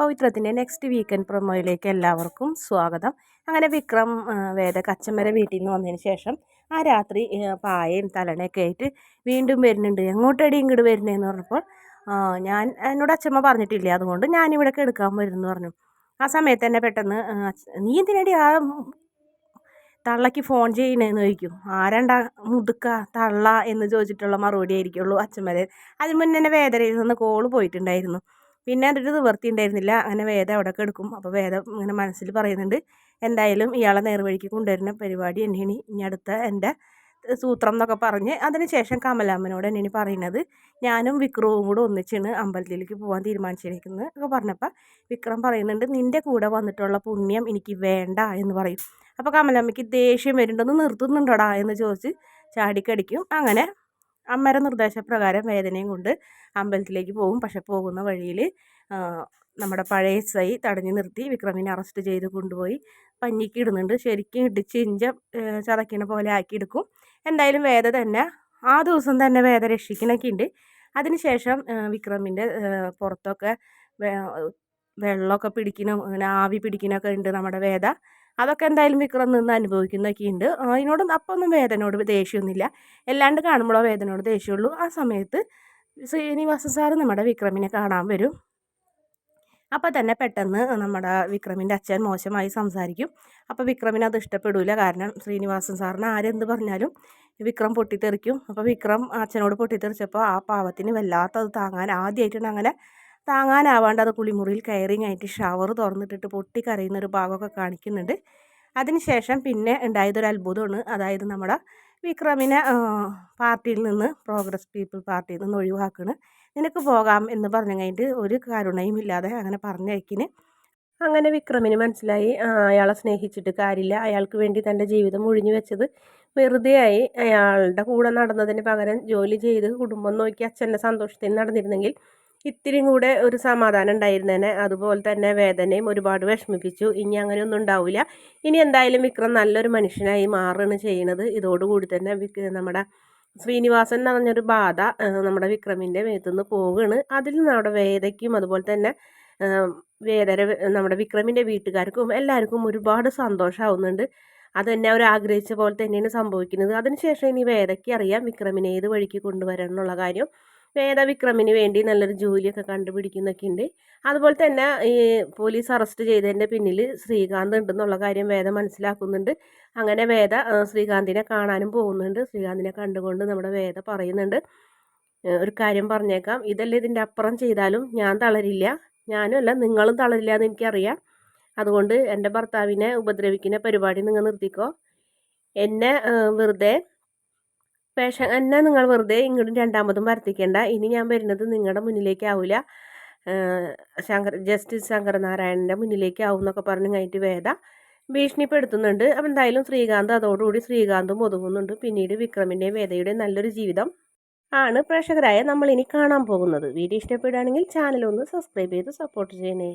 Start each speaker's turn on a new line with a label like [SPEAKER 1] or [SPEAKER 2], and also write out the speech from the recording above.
[SPEAKER 1] പവിത്രത്തിന്റെ next weekend പ്രൊമോയിലേക്ക് എല്ലാവർക്കും സ്വാഗതം. അങ്ങനെ വിക്രം വേദ കച്ചമ്മര വീട്ടിൽ നിന്ന് വന്നതിന് ശേഷം ആ രാത്രി പായയും തലണയൊക്കെ ആയിട്ട് വീണ്ടും വരുന്നുണ്ട്. എങ്ങോട്ടടി ഇങ്ങോട്ട് വരുന്നതെന്ന് പറഞ്ഞപ്പോൾ ഞാൻ എന്നോട് അച്ഛമ്മ പറഞ്ഞിട്ടില്ല അതുകൊണ്ട് ഞാനിവിടെ എടുക്കാൻ വരുന്നു പറഞ്ഞു. ആ സമയത്ത് തന്നെ പെട്ടെന്ന് നീ എന്തിനടി ആ തള്ളയ്ക്ക് ഫോൺ ചെയ്യണേന്ന് ചോദിക്കും. ആരണ്ടാ മുതുക്ക തള്ള എന്ന് ചോദിച്ചിട്ടുള്ള മറുപടി ആയിരിക്കുള്ളൂ അച്ഛമ്മരെ അതിന് മുന്നേ തന്നെ വേദനയിൽ നിന്ന് കോൾ പോയിട്ടുണ്ടായിരുന്നു. പിന്നെ അതിന്റെ നിവൃത്തി ഉണ്ടായിരുന്നില്ല അങ്ങനെ വേദ അവിടെ കിടക്കും. അപ്പോൾ വേദം ഇങ്ങനെ മനസ്സിൽ പറയുന്നുണ്ട്. എന്തായാലും ഇയാളെ നേർവഴിക്ക് കൊണ്ടുവരുന്ന പരിപാടി തന്നെയാണ് ഇനി അടുത്ത എന്റെ സൂത്രം എന്നൊക്കെ പറഞ്ഞ് അതിനുശേഷം കമലാമ്മനോട് തന്നെയാണ് പറയുന്നത്. ഞാനും വിക്രവും കൂടെ ഒന്നിച്ചാണ് അമ്പലത്തിലേക്ക് പോകാൻ തീരുമാനിച്ചിരിക്കുന്നത് ഒക്കെ പറഞ്ഞപ്പോൾ വിക്രം പറയുന്നുണ്ട് നിന്റെ കൂടെ വന്നിട്ടുള്ള പുണ്യം എനിക്ക് വേണ്ട എന്ന് പറയും. അപ്പോൾ കമലാമ്മയ്ക്ക് ദേഷ്യം വരുന്നുണ്ടെന്ന് നിർത്തുന്നുണ്ടോടാ എന്ന് ചോദിച്ച് ചാടിക്കടിക്കും. അങ്ങനെ അമ്മയുടെ നിർദ്ദേശപ്രകാരം വേദനയും കൊണ്ട് അമ്പലത്തിലേക്ക് പോകും. പക്ഷെ പോകുന്ന വഴിയിൽ നമ്മുടെ പഴയ സൈ തടഞ്ഞു നിർത്തി വിക്രമിനെ അറസ്റ്റ് ചെയ്ത് കൊണ്ടുപോയി പഞ്ഞിക്ക് ഇടുന്നുണ്ട്. ശരിക്കും ഇടിച്ച് ഇഞ്ച ചതക്കിനെ പോലെ ആക്കിയെടുക്കും എന്തായാലും വേദ തന്നെ ആ ദിവസം തന്നെ വേദ രക്ഷിക്കണൊക്കെ ഉണ്ട്. അതിനുശേഷം വിക്രമിന്റെ പുറത്തൊക്കെ വെള്ളമൊക്കെ പിടിക്കണം അങ്ങനെ ആവി പിടിക്കണമൊക്കെ ഉണ്ട് നമ്മുടെ വേദ. അതൊക്കെ എന്തായാലും വിക്രം നിന്ന് അനുഭവിക്കുന്നൊക്കെ ഉണ്ട് അതിനോട് ഒന്നും വേദനയോട് ദേഷ്യമൊന്നുമില്ല എല്ലാണ്ട് കാണുമ്പോഴോ വേദനയോട് ദേഷ്യമുള്ളൂ ആ സമയത്ത് ശ്രീനിവാസ സാറ് നമ്മുടെ വിക്രമിനെ കാണാൻ വരും. അപ്പോൾ തന്നെ പെട്ടെന്ന് നമ്മുടെ വിക്രമിന്റെ അച്ഛൻ മോശമായി സംസാരിക്കും. അപ്പോൾ വിക്രമിന് അത് ഇഷ്ടപ്പെടില്ല കാരണം ശ്രീനിവാസൻ സാറിന് ആരെന്ത് പറഞ്ഞാലും വിക്രം പൊട്ടിത്തെറിക്കും. അപ്പോൾ വിക്രം അച്ഛനോട് പൊട്ടിത്തെറിച്ചപ്പോൾ ആ പാവത്തിന് വല്ലാത്തത് താങ്ങാൻ ആദ്യമായിട്ടാണ് അങ്ങനെ താങ്ങാനാവാണ്ട് അത് കുളിമുറിയിൽ കയറിങ് ആയിട്ട് ഷവർ തുറന്നിട്ടിട്ട് പൊട്ടി കരയുന്ന ഒരു ഭാഗമൊക്കെ കാണിക്കുന്നുണ്ട്. അതിനുശേഷം പിന്നെ ഉണ്ടായതൊരു അത്ഭുതമാണ്. അതായത് നമ്മുടെ വിക്രമിനെ പാർട്ടിയിൽ നിന്ന് പ്രോഗ്രസ് പീപ്പിൾ പാർട്ടിയിൽ നിന്ന് ഒഴിവാക്കണ്. നിനക്ക് പോകാം എന്ന് പറഞ്ഞു കഴിഞ്ഞിട്ട് ഒരു കരുണയും ഇല്ലാതെ അങ്ങനെ പറഞ്ഞയക്കിന്. അങ്ങനെ വിക്രമിന് മനസ്സിലായി അയാളെ സ്നേഹിച്ചിട്ട് കാര്യമില്ല. അയാൾക്ക് വേണ്ടി തന്റെ ജീവിതം ഒഴിഞ്ഞു വെച്ചത് വെറുതെ ആയി അയാളുടെ കൂടെ നടന്നതിന് പകരം ജോലി ചെയ്ത് കുടുംബം നോക്കി അച്ഛന്റെ സന്തോഷത്തിൽ നടന്നിരുന്നെങ്കിൽ ഇത്തിരിയും കൂടെ ഒരു സമാധാനം ഉണ്ടായിരുന്നേനെ. അതുപോലെ തന്നെ വേദനയും ഒരുപാട് വിഷമിപ്പിച്ചു. ഇനി അങ്ങനെയൊന്നും ഉണ്ടാവില്ല. ഇനി എന്തായാലും വിക്രം നല്ലൊരു മനുഷ്യനായി മാറുകയാണ് ചെയ്യുന്നത്. ഇതോടുകൂടി തന്നെ നമ്മുടെ ശ്രീനിവാസൻ എന്ന് പറഞ്ഞൊരു ബാധ നമ്മുടെ വിക്രമിന്റെ മേത്തുനിന്ന് പോവുകയാണ്. അതിൽ നമ്മുടെ വേദയ്ക്കും അതുപോലെ തന്നെ വേദര നമ്മുടെ വിക്രമിന്റെ വീട്ടുകാർക്കും എല്ലാവർക്കും ഒരുപാട് സന്തോഷമാവുന്നുണ്ട്. അത് തന്നെ അവർ ആഗ്രഹിച്ച പോലെ തന്നെയാണ് സംഭവിക്കുന്നത്. അതിനുശേഷം ഇനി വേദയ്ക്ക് അറിയാം വിക്രമിനെ ഏത് വഴിക്ക് കൊണ്ടുവരണം എന്നുള്ള കാര്യം. വേദവിക്രമിന് വേണ്ടി നല്ലൊരു ജോലിയൊക്കെ കണ്ടുപിടിക്കുന്നൊക്കെ ഉണ്ട്. അതുപോലെ തന്നെ ഈ പോലീസ് അറസ്റ്റ് ചെയ്തതിന്റെ പിന്നിൽ ശ്രീകാന്ത് ഉണ്ടെന്നുള്ള കാര്യം വേദ മനസ്സിലാക്കുന്നുണ്ട്. അങ്ങനെ വേദ ശ്രീകാന്തിനെ കാണാനും പോകുന്നുണ്ട്. ശ്രീകാന്തിനെ കണ്ടുകൊണ്ട് നമ്മുടെ വേദ പറയുന്നുണ്ട്. ഒരു കാര്യം പറഞ്ഞേക്കാം. ഇതല്ല ഇതിന്റെ അപ്പുറം ചെയ്താലും ഞാൻ തളരില്ല. ഞാനും അല്ല നിങ്ങളും തളരില്ല എന്ന് എനിക്കറിയാം. അതുകൊണ്ട് എന്റെ ഭർത്താവിനെ ഉപദ്രവിക്കുന്ന പരിപാടി നിങ്ങൾ നിർത്തിക്കോ. എന്നെ വെറുതെ പേഷൻ എന്നെ നിങ്ങൾ വെറുതെ ഇങ്ങോട്ടും രണ്ടാമതും വർത്തിക്കേണ്ട ഇനി ഞാൻ വരുന്നത് നിങ്ങളുടെ മുന്നിലേക്കാവില്ല ശങ്കർ ജസ്റ്റിസ് ശങ്കരനാരായണന്റെ മുന്നിലേക്കാവും എന്നൊക്കെ പറഞ്ഞ് കഴിഞ്ഞിട്ട് വേദ ഭീഷണിപ്പെടുത്തുന്നുണ്ട് അപ്പം എന്തായാലും ശ്രീകാന്ത് അതോടുകൂടി ശ്രീകാന്തും ഒതുങ്ങുന്നുണ്ട്. പിന്നീട് വിക്രമിന്റെയും വേദയുടെയും നല്ലൊരു ജീവിതം ആണ് പ്രേക്ഷകരായ നമ്മൾ ഇനി കാണാൻ പോകുന്നത്. വീഡിയോ ഇഷ്ടപ്പെടുകയാണെങ്കിൽ ചാനൽ ഒന്ന് സബ്സ്ക്രൈബ് ചെയ്ത് സപ്പോർട്ട് ചെയ്യണേ.